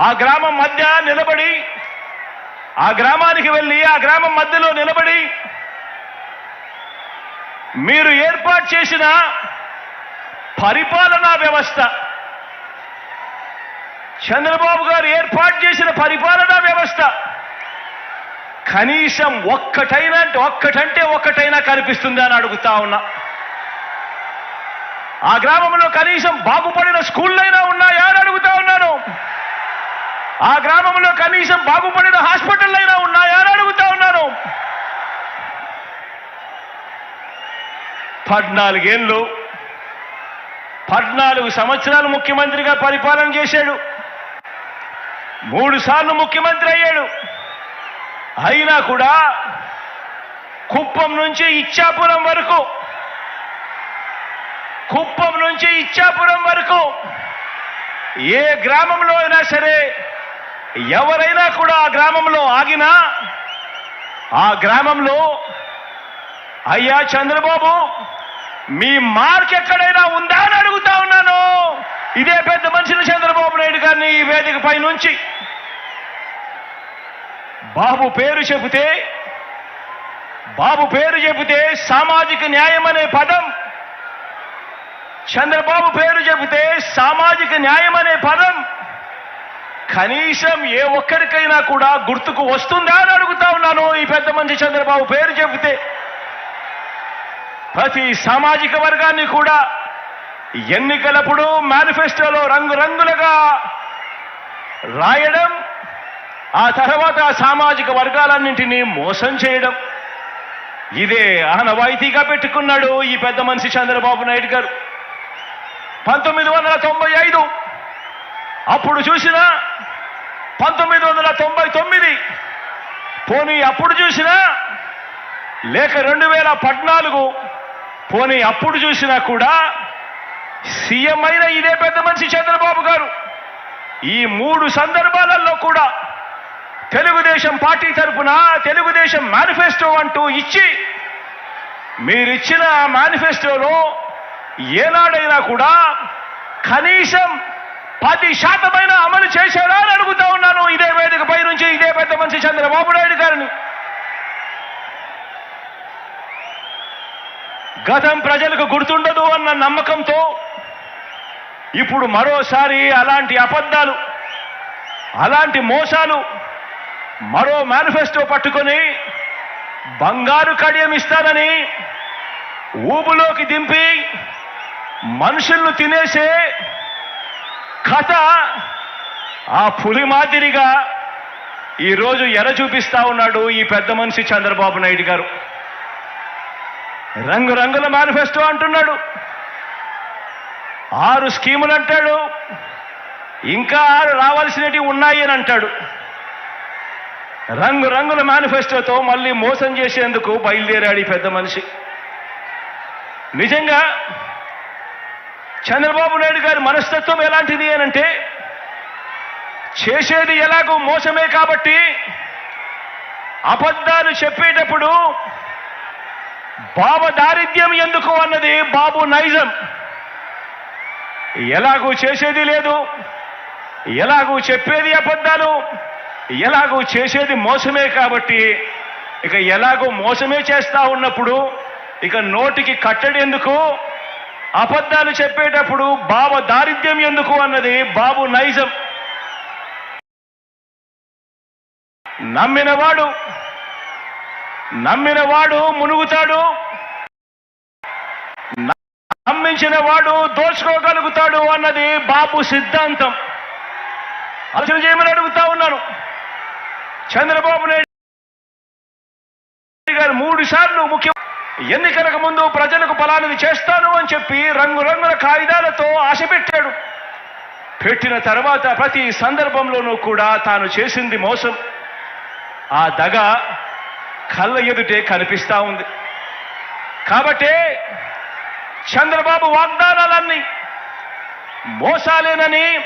ఆ గ్రామం మధ్య నిలబడి ఆ గ్రామానికి వెళ్ళి ఆ గ్రామం మధ్యలో నిలబడి మీరు ఏర్పాటు చేసిన పరిపాలనా వ్యవస్థ చంద్రబాబు గారు ఏర్పాటు చేసిన పరిపాలనా వ్యవస్థ కనీసం ఒక్కటైనా అంటే ఒక్కటంటే ఒక్కటైనా కనిపిస్తుందా అని అడుగుతా ఉన్నా. ఆ గ్రామంలో కనీసం బాగుపడిన స్కూళ్ళైనా ఉన్నాయా అని అడుగుతా ఉన్నాను. ఆ గ్రామంలో కనీసం బాగుపడిన హాస్పిటల్ అయినా ఉన్నాయా అని అడుగుతా ఉన్నాను. పద్నాలుగేళ్ళు పద్నాలుగు సంవత్సరాలు ముఖ్యమంత్రిగా పరిపాలన చేశాడు. మూడు సార్లు ముఖ్యమంత్రి అయ్యాడు. అయినా కూడా కుప్పం నుంచి ఇచ్చాపురం వరకు కుప్పం నుంచి ఇచ్చాపురం వరకు ఏ గ్రామంలో అయినా సరే ఎవరైనా కూడా ఆ గ్రామంలో ఆగినా ఆ గ్రామంలో అయ్యా చంద్రబాబు మీ మార్క్ ఎక్కడైనా ఉందా అని అడుగుతా ఉన్నాను. ఇదే పెద్ద మనిషిని చంద్రబాబు నాయుడు గారిని ఈ వేదిక పై నుంచి. బాబు పేరు చెబితే బాబు పేరు చెబితే సామాజిక న్యాయం అనే పదం. చంద్రబాబు పేరు చెబితే సామాజిక న్యాయం అనే పదం. కనీసం ఏ ఒక్కరికైనా కూడా గుర్తుకు వస్తుందా అని అడుగుతా ఉన్నాను. ఈ పెద్ద మనిషి చంద్రబాబు పేరు చెబితే ప్రతి సామాజిక వర్గాన్ని కూడా ఎన్నికలప్పుడు మేనిఫెస్టోలో రంగురంగులుగా రాయడం ఆ తర్వాత సామాజిక వర్గాలన్నింటినీ మోసం చేయడం. ఇదే ఆనవాయితీగా పెట్టుకున్నాడు ఈ పెద్ద మనిషి చంద్రబాబు నాయుడు గారు. పంతొమ్మిది వందల తొంభై ఐదు అప్పుడు చూసిన పంతొమ్మిది వందల తొంభై తొమ్మిది. పోనీ అప్పుడు చూసినా లేక రెండు వేల పద్నాలుగు. పోనీ అప్పుడు చూసినా కూడా సీఎం అయిన ఇదే పెద్ద మనిషి చంద్రబాబు గారు. ఈ మూడు సందర్భాలలో కూడా తెలుగుదేశం పార్టీ తరపున తెలుగుదేశం మేనిఫెస్టో అంటూ ఇచ్చి మీరిచ్చిన మేనిఫెస్టోలో ఏనాడైనా కూడా కనీసం పది శాతమైన అమలు చేశారా అని అడుగుతా ఉన్నాను. ఇదే వేదికపై నుంచి ఇదే పెద్ద మనిషి చంద్రబాబు నాయుడు గారిని. గతం ప్రజలకు గుర్తుండదు అన్న నమ్మకంతో ఇప్పుడు మరోసారి అలాంటి అబద్ధాలు అలాంటి మోసాలు మరో మేనిఫెస్టో పట్టుకొని బంగారు కడియం ఇస్తానని ఊబులోకి దింపి మనుషులను తినేసే కథ ఆ పులి మాదిరిగా ఈరోజు ఎర చూపిస్తా ఉన్నాడు ఈ పెద్ద మనిషి చంద్రబాబు నాయుడు గారు. రంగురంగుల మేనిఫెస్టో అంటున్నాడు. ఆరు స్కీములు అంటాడు. ఇంకా ఆరు రావాల్సినవి ఉన్నాయి అని అంటాడు. రంగురంగుల మేనిఫెస్టోతో మళ్ళీ మోసం చేసేందుకు బయలుదేరాడు ఈ పెద్ద మనిషి. నిజంగా చంద్రబాబు నాయుడు గారి మనస్తత్వం ఎలాంటిది అనంటే చేసేది ఎలాగో మోసమే కాబట్టి అబద్ధాలు చెప్పేటప్పుడు బాబు దారిద్ర్యం ఎందుకు అన్నది బాబు నైజం. ఎలాగూ చేసేది లేదు ఎలాగూ చెప్పేది అబద్ధాలు ఎలాగూ చేసేది మోసమే కాబట్టి ఇక ఎలాగో మోసమే చేస్తా ఉన్నప్పుడు ఇక నోటికి కట్టడి ఎందుకు అబద్ధాలు చెప్పేటప్పుడు బాబ దారిద్ర్యం ఎందుకు అన్నది బాబు నైజం. నమ్మినవాడు నమ్మినవాడు మునుగుతాడు నమ్మించిన వాడు దోచుకోగలుగుతాడు అన్నది బాబు సిద్ధాంతం. ఆలోచన చేయమని అడుగుతా ఉన్నాను? చంద్రబాబు నాయుడు గారు మూడు సార్లు ముఖ్య ఎన్నికలకు ముందు ప్రజలకు ఫలానిది చేస్తాను అని చెప్పి రంగురంగుల కాగితాలతో ఆశ పెట్టాడు. పెట్టిన తర్వాత ప్రతి సందర్భంలోనూ కూడా తాను చేసింది మోసం. ఆ దగ కళ్ళ ఎదుటే కనిపిస్తా ఉంది. కాబట్టే చంద్రబాబు వాగ్దానాలన్నీ మోసాలేనని